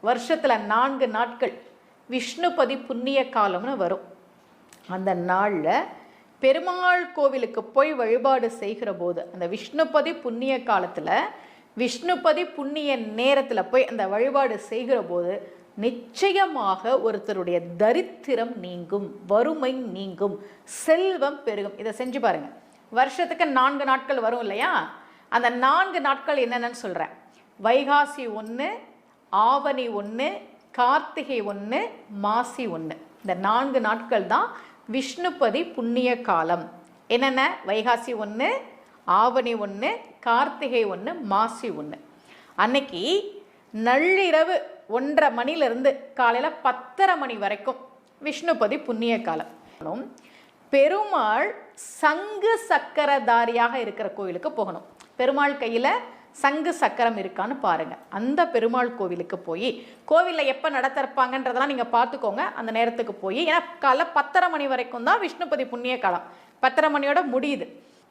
வருஷத்தில் நான்கு நாட்கள் விஷ்ணுபதி புண்ணிய காலம்னு வரும். அந்த நாளில் பெருமாள் கோவிலுக்கு போய் வழிபாடு செய்கிற போது அந்த விஷ்ணுபதி புண்ணிய காலத்தில் விஷ்ணுபதி புண்ணிய நேரத்தில் போய் அந்த வழிபாடு செய்கிற போது நிச்சயமாக ஒருத்தருடைய தரித்திரம் நீங்கும் வறுமை நீங்கும் செல்வம் பெருகும். இதை செஞ்சு பாருங்க. வருஷத்துக்கு நான்கு நாட்கள் வரும் இல்லையா? அந்த நான்கு நாட்கள் என்னென்னு சொல்கிறேன் வைகாசி ஒன்று ஆவணி ஒன்று கார்த்திகை ஒன்று மாசி ஒன்று இந்த நான்கு நாட்கள் தான் விஷ்ணுபதி புண்ணிய காலம். என்னென்ன? வைகாசி ஒன்று ஆவணி ஒன்று கார்த்திகை ஒன்று மாசி ஒன்று அன்னைக்கு நள்ளிரவு ஒன்றரை மணிலிருந்து காலையில் பத்தரை மணி வரைக்கும் விஷ்ணுபதி புண்ணிய காலம். பெருமாள் சங்கு சக்கரதாரியாக இருக்கிற கோயிலுக்கு போகணும். பெருமாள் கையில் சங்கு சக்கரம் இருக்கான்னு பாருங்கள் அந்த பெருமாள் கோவிலுக்கு போய் கோவிலில் எப்போ நடத்திருப்பாங்கன்றதெல்லாம் நீங்கள் பார்த்துக்கோங்க அந்த நேரத்துக்கு போய் ஏன்னா காலைல பத்தரை மணி வரைக்கும் தான் விஷ்ணுபதி புண்ணிய காலம். பத்தரை மணியோட முடியுது.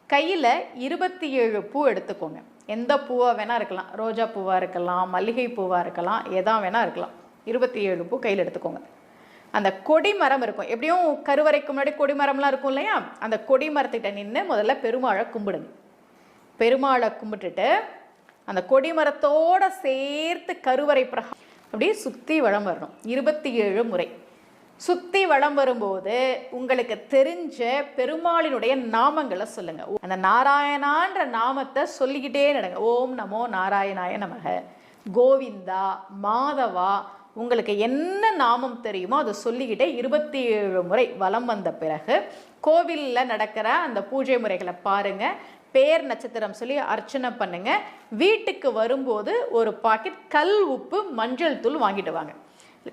கையில் இருபத்தி ஏழு பூ எடுத்துக்கோங்க. எந்த பூவாக வேணால் இருக்கலாம். ரோஜா பூவாக இருக்கலாம் மல்லிகை பூவாக இருக்கலாம் எதா வேணால் இருக்கலாம். இருபத்தி ஏழு பூ கையில் எடுத்துக்கோங்க. அந்த கொடி மரம் இருக்கும். எப்படியும் கருவறைக்கு முன்னாடி கொடி மரம்லாம் இருக்கும் இல்லையா? அந்த கொடி மரத்திட்ட நின்று முதல்ல பெருமாளை கும்பிடுங்க. பெருமாளை கும்பிட்டுட்டு அந்த கொடிமரத்தோட சேர்த்து கருவறை பிரகா அப்படியே சுற்றி வளம் வரணும். இருபத்தி ஏழு முறை. சுற்றி வளம் வரும்போது உங்களுக்கு தெரிஞ்ச பெருமாளினுடைய நாமங்களை சொல்லுங்க. அந்த நாராயணான்ற நாமத்தை சொல்லிக்கிட்டே நடங்க. ஓம் நமோ நாராயணாய நமக. கோவிந்தா மாதவா உங்களுக்கு என்ன நாமம் தெரியுமோ அதை சொல்லிக்கிட்டே இருபத்தி ஏழு முறை வலம் வந்த பிறகு கோவிலில் நடக்கிற அந்த பூஜை முறைகளை பாருங்கள் பேர் நட்சத்திரம் சொல்லி அர்ச்சனை பண்ணுங்க. வீட்டுக்கு வரும்போது ஒரு பாக்கெட் கல் உப்பு மஞ்சள் தூள் வாங்கிட்டு வாங்க.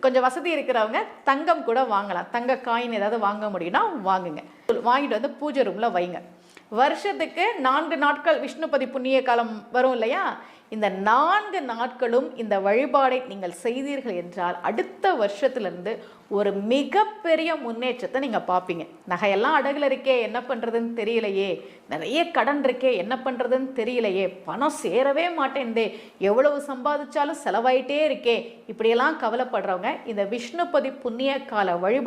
கொஞ்சம் வசதி இருக்கிறவங்க தங்கம் கூட வாங்கலாம். தங்க காயின் ஏதாவது வாங்க முடியும்னா வாங்குங்க. வாங்கிட்டு வந்து பூஜை ரூமில் வைங்க. வருஷத்துக்கு நான்கு நாட்கள் விஷ்ணுபதி புண்ணிய காலம் வரும் இல்லையா? இந்த நான்கு நாட்களும் இந்த வழிபாடை நீங்கள் செய்தீர்கள் என்றால் அடுத்த வருஷத்துலேருந்து ஒரு மிகப்பெரிய முன்னேற்றத்தை நீங்கள் பார்ப்பீங்க. நகையெல்லாம் அடகுல இருக்கே என்ன பண்ணுறதுன்னு தெரியலையே. நிறைய கடன் இருக்கே என்ன பண்ணுறதுன்னு தெரியலையே. பணம் சேரவே மாட்டேன்தே எவ்வளவு சம்பாதிச்சாலும் செலவாயிட்டே இருக்கே. இப்படியெல்லாம் கவலைப்படுறவங்க இந்த விஷ்ணுபதி புண்ணிய கால வழிபாடு